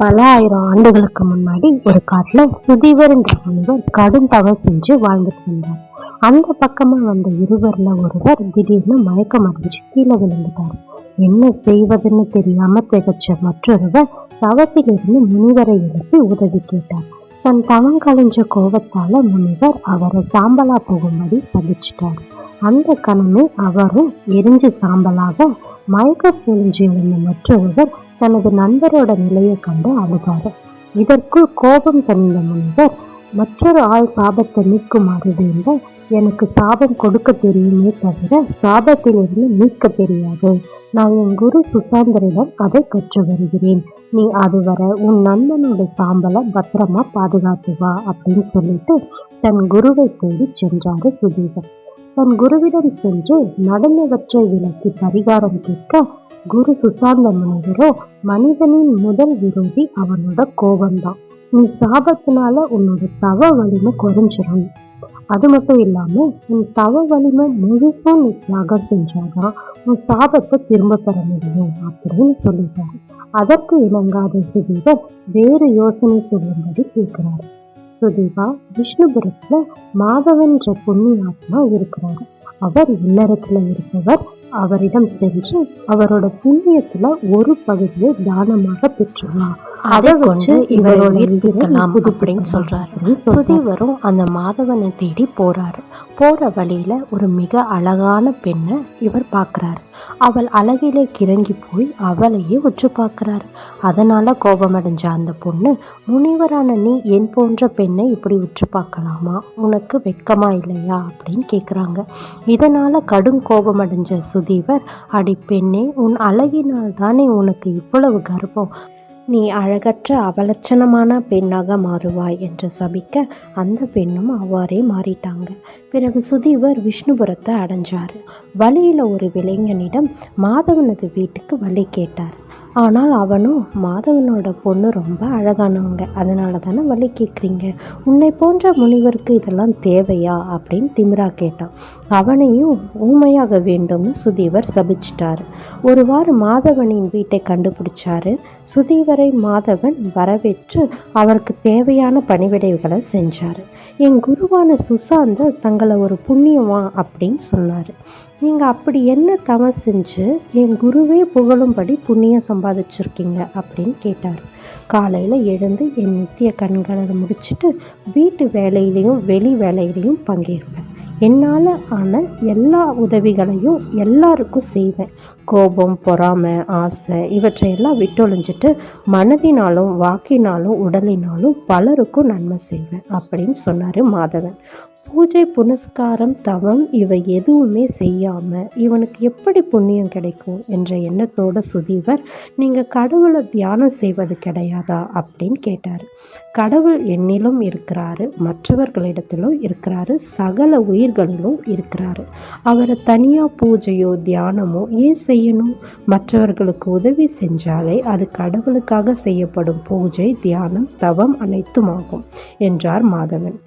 பல ஆயிரம் ஆண்டுகளுக்கு முன்னாடி ஒரு காட்டுல சுதீவர் என்ற முனிவர் கடும் தவறு செஞ்சு வாழ்ந்துட்டு இருந்தார் அந்த பக்கமா வந்த இருவர்ல ஒருவர் திடீர்னு மயக்கம் அடைஞ்சு கீழே விழுந்துட்டார். என்ன செய்வதுன்னு தெரியாம திகச்ச மற்றொருவர் தவத்திலிருந்து முனிவரை எழுப்பி உதவி கேட்டார். தன் தவம் கலைஞ்ச கோபத்தால முனிவர் அவரை சாம்பலா போகும்படி சபிச்சிட்டார். அந்த கணமே அவரும் எரிஞ்சு சாம்பலாக மயக்க பொழிஞ்சு எழுந்த மற்றொருவர் தனது நண்பரோட நிலையை கண்டு அழுதாரு. இதற்குள் கோபம் தணிந்த முனிவர் மற்றொரு ஆள் சாபத்தை நீக்குமாறு வேண்ட எனக்கு சாபம் கொடுக்க தெரியுமே தவிர சாபத்திலிருந்து நீக்க தெரியாது. நான் என் குரு சுசாந்தரிடம் அதை கற்று வருகிறேன். நீ அதுவரை உன் நண்பனோட சாம்பலை பத்திரமா பாதுகாத்து வா அப்படின்னு சொல்லிட்டு தன் குருவை தேடி சென்றாரு சுதீபன் தன் குருவிடம் சென்று நடந்தவற்றை விளக்கி பரிகாரம் கேட்க குரு சுசாந்த முனிவரோ மனிதனின் முதல் விரோதி அவனோட கோபம்தான் நீ சாபத்தினால உன்னோட தவ வலிமை குறைஞ்சிடும் அது மட்டும் இல்லாம உன் தவ வலிமை முழுசும் நீ தியாகம் செஞ்சாதான் உன் சாபத்தை திரும்ப பெற முடியும் அப்படின்னு சொல்லிட்டாரு. அதற்கு இணங்காத சுதீபர் வேறு யோசனை சொல்லும்படி கேட்கிறாரு. சுதீபா விஷ்ணுபுரத்துல மாதவன்ற புண்ணியாத்மா இருக்கிறாரு. அவர் இல்லறத்துல இருப்பவர் அவரிடம் சென்று அவரோட புண்ணியத்துல ஒரு பகுதியை தானமாக பெற்றுள்ளார். அதை கொண்டு இவர் உயிர் உயிரை பிடிக்கலாம் புதுப்பிக்கலாம் அப்படின்னு சொல்றாரு அப்படின்னு சொல்றாரு. சுதீவரும் அந்த மாதவனை தேடி போறாரு. போற வழியில ஒரு மிக அழகான பெண்ணை இவர் பார்க்கறாரு. அவள் அழகிலே கிறங்கி போய் அவளையே உற்று பார்க்கிறார் அதனால கோபமடைஞ்ச அந்த பொண்ணு முனிவரான நீ என் போன்ற பெண்ணை இப்படி உற்று பார்க்கலாமா உனக்கு வெட்கமா இல்லையா? அப்படின்னு கேட்குறாங்க இதனால கடும் கோபமடைஞ்ச சுதீவர் அடி பெண்ணே உன் அழகினால் தானே உனக்கு இவ்வளவு கர்வம் நீ அழகற்ற அவலட்சணமான பெண்ணாக மாறுவாய் என்று சபிக்க அந்த பெண்ணும் அவ்வாறே மாறிட்டாங்க. பிறகு சுதீவர் விஷ்ணுபுரத்தை அடைஞ்சார். வழியில் ஒரு இளைஞனிடம் மாதவனது வீட்டுக்கு வழி கேட்டார். ஆனால் அவனும் மாதவனோட பொண்ணு ரொம்ப அழகானவங்க. அதனால தானே வழி கேட்குறீங்க? உன்னை போன்ற முனிவருக்கு இதெல்லாம் தேவையா? அப்படின்னு திமிரா கேட்டான். அவனையும் ஊமையாக வேண்டும்னு சுதீவர் சபிச்சிட்டாரு. ஒருவாறு மாதவனின் வீட்டை கண்டுபிடிச்சாரு. சுதீவரை மாதவன் வரவேற்று அவருக்கு தேவையான பணிவிடைகளை செஞ்சார். என் குருவான சுசாந்தர் தங்களை ஒரு புண்ணியமா அப்படின்னு சொன்னார். நீங்கள் அப்படி என்ன தவம் செஞ்சு என் குருவே புகழும்படி புண்ணியம் சம்பாதிச்சிருக்கீங்க அப்படின்னு கேட்டார். காலையில் எழுந்து என் நித்திய கண்களை முடிச்சுட்டு வீட்டு வேலையிலையும் வெளி வேலையிலையும் பங்கேற்பேன். என்னால் ஆன எல்லா உதவிகளையும் எல்லாருக்கும் செய்வேன். கோபம் பொறாமை ஆசை இவற்றையெல்லாம் விட்டொழிஞ்சிட்டு மனதினாலும் வாக்கினாலும் உடலினாலும் பலருக்கும் நன்மை செய்வேன் அப்படின்னு சொன்னார் மாதவன். பூஜை புனஸ்காரம் தவம் இவை எதுவுமே செய்யாமல் இவனுக்கு எப்படி புண்ணியம் கிடைக்கும் என்ற எண்ணத்தோட சுதீவர் நீங்கள் கடவுளை தியானம் செய்வது கிடையாதா? அப்படின்னு கேட்டார். கடவுள் என்னிலும் இருக்கிறாரு மற்றவர்களிடத்திலும் இருக்கிறாரு சகல உயிர்களிலும் இருக்கிறாரு. அவரை தனியாக பூஜையோ தியானமோ ஏன் செய்யணும்? மற்றவர்களுக்கு உதவி செஞ்சாலே அது கடவுளுக்காக செய்யப்படும் பூஜை தியானம் தவம் அனைத்துமாகும் என்றார் மாதவன்.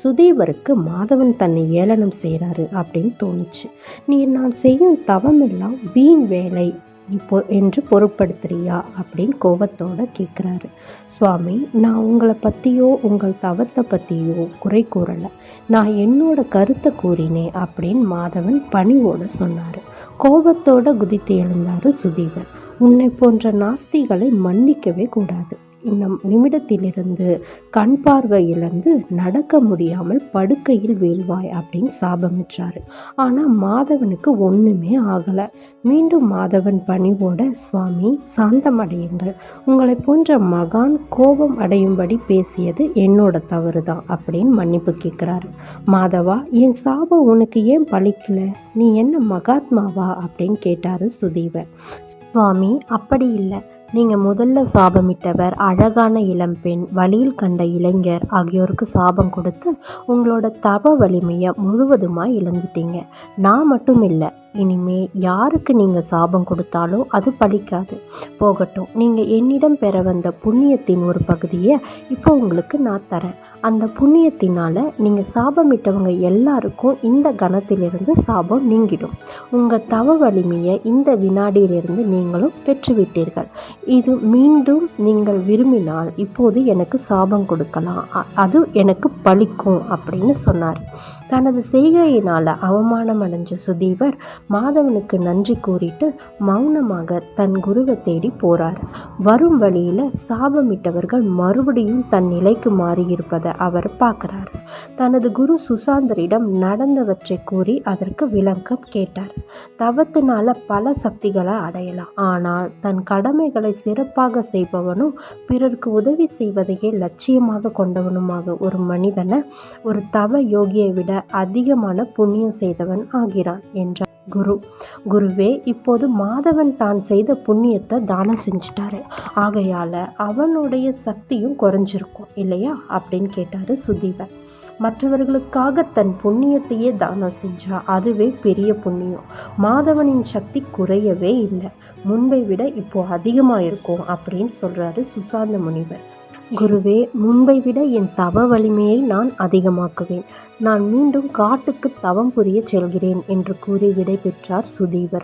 சுதீவருக்கு மாதவன் தன்னை ஏளனம் செய்கிறாரு அப்படின்னு தோணுச்சு. நீ நான் செய்யும் தவமெல்லாம் வீண் வேலை இப்போ என்று பொருட்படுத்துறியா அப்படின்னு கோபத்தோட கேட்குறாரு சுவாமி நான் உங்களை பற்றியோ உங்கள் தவத்தை பற்றியோ குறை கூறலை. நான் என்னோட கருத்தை கூறினேன் அப்படின்னு மாதவன் பணிவோடு சொன்னார். கோபத்தோட குதித்து எழுந்தாரு சுதீவர். உன்னை போன்ற நாஸ்திகளை மன்னிக்கவே கூடாது. நம் நிமிடத்திலிருந்து கண் பார்வை இழந்து நடக்க முடியாமல் படுக்கையில் வீழ்வாய் அப்படின்னு சாபமிட்டாரு ஆனா மாதவனுக்கு ஒண்ணுமே ஆகல. மீண்டும் மாதவன் பணிவோட சுவாமி சாந்தமடையுங்கள். உங்களை போன்ற மகான் கோபம் அடையும்படி பேசியது என்னோட தவறுதான் அப்படின்னு மன்னிப்பு கேட்கிறாரு மாதவா என் சாபம் உனக்கு ஏன் பழிக்கல? நீ என்ன மகாத்மாவா? அப்படின்னு கேட்டாரு சுதீவர் சுவாமி அப்படி இல்லை. நீங்கள் முதல்ல சாபமிட்டவர் அழகான இளம்பெண் வழியில் கண்ட இளைஞர் ஆகியோருக்கு சாபம் கொடுத்து உங்களோட தவ வலிமையை முழுவதுமாக இழந்துட்டீங்க. நான் மட்டும் இல்லை இனிமே யாருக்கு நீங்கள் சாபம் கொடுத்தாலும் அது பழிக்காது. போகட்டும் நீங்கள் என்னிடம் பெற வந்த புண்ணியத்தின் ஒரு பகுதியை இப்போ உங்களுக்கு நான் தரேன். அந்த புண்ணியத்தினால நீங்கள் சாபமிட்டவங்க எல்லாருக்கும் இந்த கணத்திலிருந்து சாபம் நீங்கிடும். உங்கள் தவ வலிமையை இந்த வினாடியிலிருந்து நீங்களும் பெற்றுவிட்டீர்கள். இது மீண்டும் நீங்கள் விரும்பினால் இப்போது எனக்கு சாபம் கொடுக்கலாம். அ- அது எனக்கு பலிக்கும் அப்படின்னு சொன்னார். தனது செய்கையினால் அவமானம் அடைஞ்ச சுதீவர் மாதவனுக்கு நன்றி கூறிட்டு மௌனமாக தன் குருவை தேடி போறார். வரும் வழியில் சாபமிட்டவர்கள் மறுபடியும் தன் நிலைக்கு மாறியிருப்பதை அவர் பார்க்கிறார். தனது குரு சுசாந்தரிடம் நடந்தவற்றை கூறி அதற்கு விளக்கம் கேட்டார். தவத்தினால பல சக்திகளை அடையலாம். ஆனால் தன் கடமைகளை சிறப்பாக செய்பவனும் பிறருக்கு உதவி செய்வதையே லட்சியமாக கொண்டவனுமாக ஒரு மனிதனை ஒரு தவ யோகியை விட அதிகமான புண்ணியம் செய்தவன் ஆகிறான் என்றார். குரு. குருவே இப்போது மாதவன் தான் செய்த புண்ணியத்தை தானம் செஞ்சிட்டாரு. ஆகையால அவனுடைய சக்தியும் குறைஞ்சிருக்கும் இல்லையா? அப்படின்னு கேட்டாரு சுதீபன். மற்றவர்களுக்காக தன் புண்ணியத்தையே தானம் செஞ்சா அதுவே பெரிய புண்ணியம். மாதவனின் சக்தி குறையவே இல்லை. முன்பை விட இப்போ அதிகமா இருக்கும் அப்படின்னு சொல்றாரு சுசாந்த முனிவர். குருவே முன்பை விட என் தவ வலிமையை நான் அதிகமாக்குவேன். நான் மீண்டும் காட்டுக்கு தவம் புரிய செல்கிறேன் என்று கூறி விடை பெற்றார் சுதீவர்